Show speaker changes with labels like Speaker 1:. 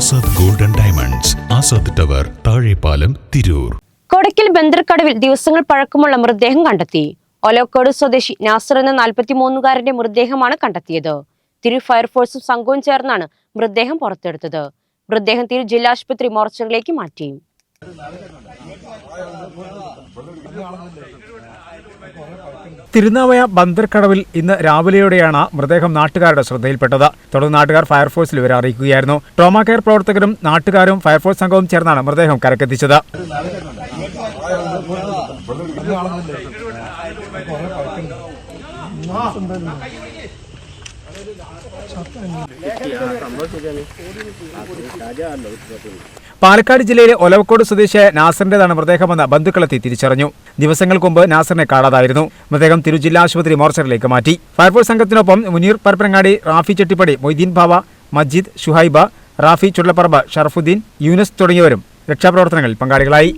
Speaker 1: Azad golden diamonds Azad tower Thazhepalam Tirur.
Speaker 2: കൊടക്കിൽ ബന്ദർക്കടവിൽ ദിവസങ്ങൾ പഴക്കമുള്ള മൃതദേഹം കണ്ടെത്തി. ഒലോക്കോട് സ്വദേശി നാസർ എന്ന നാൽപ്പത്തിമൂന്നുകാരന്റെ മൃതദേഹമാണ് കണ്ടെത്തിയത്. തിരു ഫയർഫോഴ്സും സംഘവും ചേർന്നാണ് മൃതദേഹം പുറത്തെടുത്തത്. മൃതദേഹം തിരു ജില്ലാ ആശുപത്രി മോർച്ചറിലേക്ക് മാറ്റി.
Speaker 3: തിരുനാവയ ബന്ദർക്കടവിൽ ഇന്ന് രാവിലെയോടെയാണ് മൃതദേഹം നാട്ടുകാരുടെ ശ്രദ്ധയിൽപ്പെട്ടത്. തുടർന്ന് നാട്ടുകാർ ഫയർഫോഴ്സിൽ ഇവരെ അറിയിക്കുകയായിരുന്നു. ട്രോമ കെയർ പ്രവർത്തകരും നാട്ടുകാരും ഫയർഫോഴ്സ് സംഘവും ചേർന്നാണ് മൃതദേഹം കരക്കെത്തിച്ചത്. പാലക്കാട് ജില്ലയിലെ ഒലവക്കോട് സ്വദേശിയായ നാസറിന്റേതാണ് മൃതദേഹമെന്ന് ബന്ധുക്കളെത്തി തിരിച്ചറിഞ്ഞു. ദിവസങ്ങൾക്ക് മുമ്പ് നാസറിനെ കാണാതായിരുന്നു. മൃതദേഹം തിരു ജില്ലാ ആശുപത്രി മോർച്ചറിലേക്ക് മാറ്റി. ഫയർഫോഴ്സ് സംഘത്തിനൊപ്പം മുനീർ പരപ്പനങ്ങാടി റാഫി ചെട്ടിപ്പടി മൊയ്തീൻ ബാവ മജീദ് ഷുഹൈബ റാഫി ചുള്ളപ്പറമ്പ് ഷറഫുദ്ദീൻ യൂനസ് തുടങ്ങിയവരും രക്ഷാപ്രവർത്തനങ്ങളിൽ പങ്കാളികളായി.